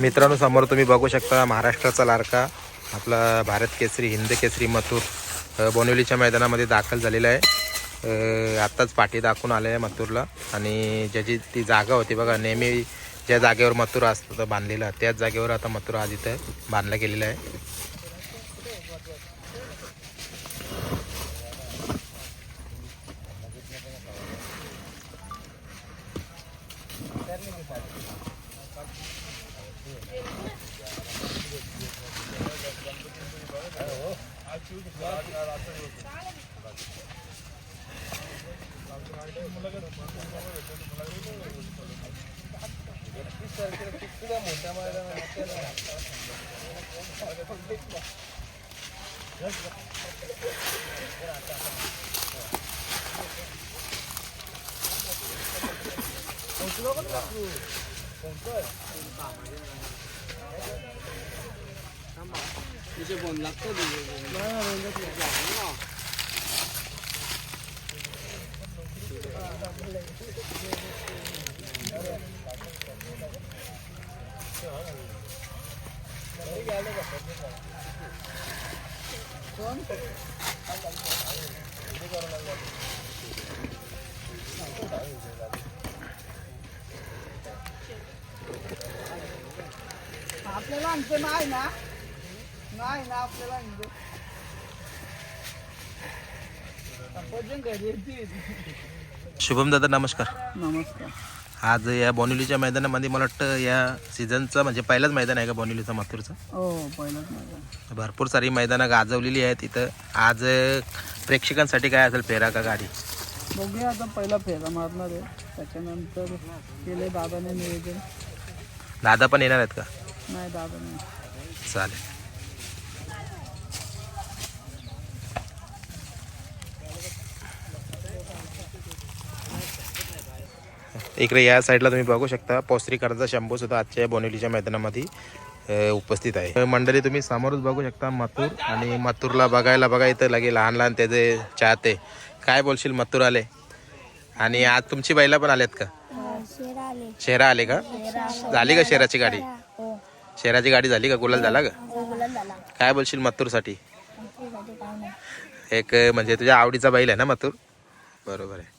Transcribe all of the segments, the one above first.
मित्रांनो समोर तुम्ही बघू शकता महाराष्ट्राचा लाडका आपला भारत केसरी हिंद केसरी मथुर अ, बोनिवलीच्या मैदानामध्ये दाखल झालेला आहे. आत्ताच पाठी दाखवून आले आहे मथुरला. आणि ज्याची ती जागा होती बघा नेहमी ज्या जागेवर मथुर असतं बांधलेला त्याच जागेवर आता मथुर आज इथं बांधला गेलेला आहे. मोठ्या मैदानात आपल्याला आणतो नाही ना नाही ना आपल्याला शुभम दादा नमस्कार. नमस्कार. आज या बोनिवलीच्या मैदानामध्ये मला वाटतं या सीझनचं म्हणजे पहिलंच मैदान आहे का बोनिवलीचं मथुरचं हो पहिलंच भरपूर सारी मैदानं गाजवलेली आहेत इथं. आज प्रेक्षकांसाठी काय असेल फेरा का गाडी? बघूया आता पहिला फेरा मारणार आहे. त्याच्यानंतर केले दादाने नियोजन. दादा पण येणार आहेत का? नाही दादा नाही. चालेल. इकडे या साईडला तुम्ही बघू शकता पोस्त्रीकरचा शंभू सुद्धा आजच्या या बोनिवलीच्या मैदानामध्ये उपस्थित आहे. मंडळी तुम्ही समोरच बघू शकता मथुर आणि मथुरला बघायला बघा इथं लगे लहान लहान त्याचे चाहते. काय बोलशील मथुर आले आणि आज तुमची बैला पण आल्यात का? शेरा आले का? झाली का शेराची गाडी? शेराची गाडी झाली का? गुलाल झाला का? काय बोलशील मथुरसाठी? एक म्हणजे तुझ्या आवडीचा बैल आहे ना मथुर? बरोबर आहे.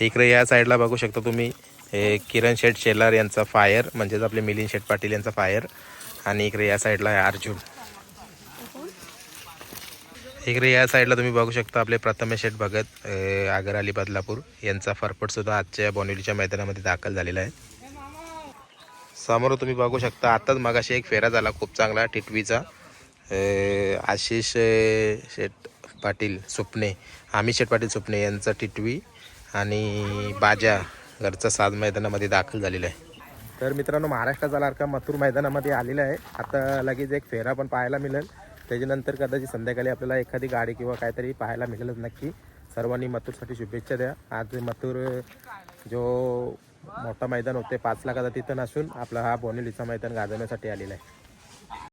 इकडे या साईडला बघू शकता तुम्ही हे किरण शेठ शेलार यांचा फायर म्हणजेच आपले मिलिंद शेठ पाटील यांचा फायर आणि इकडे या साईडला आहे अर्जुन. इकडे या साईडला तुम्ही बघू शकता आपले प्रथमेश शेठ भगत आगर अली बदलापूर यांचा फरफटसुद्धा आजच्या बोनिवलीच्या मैदानामध्ये दाखल झालेला आहे. समोर तुम्ही बघू शकता आताच मगाशी एक फेरा झाला खूप चांगला टिटवीचा. आशिष शेठ पाटील सुपणे आमिष शेठ पाटील सुपणे यांचा टिटवी. आणि बाजा घरचा साज मैदानामध्ये दाखल झालेला आहे. तर मित्रांनो महाराष्ट्राचा लाडका मथुर मैदानामध्ये आलेला आहे. आता लगेच एक फेरा पण पाहायला मिळेल. त्याच्यानंतर कदाचित संध्याकाळी आपल्याला एखादी गाडी किंवा काहीतरी पाहायला मिळेलच नक्की. सर्वांनी मथुरसाठी शुभेच्छा द्या. आज मथुर जो मोठा मैदान होते पाच लाखाचा तिथं नसून आपला हा बोनेलीचा मैदान गाजवण्यासाठी आलेला आहे.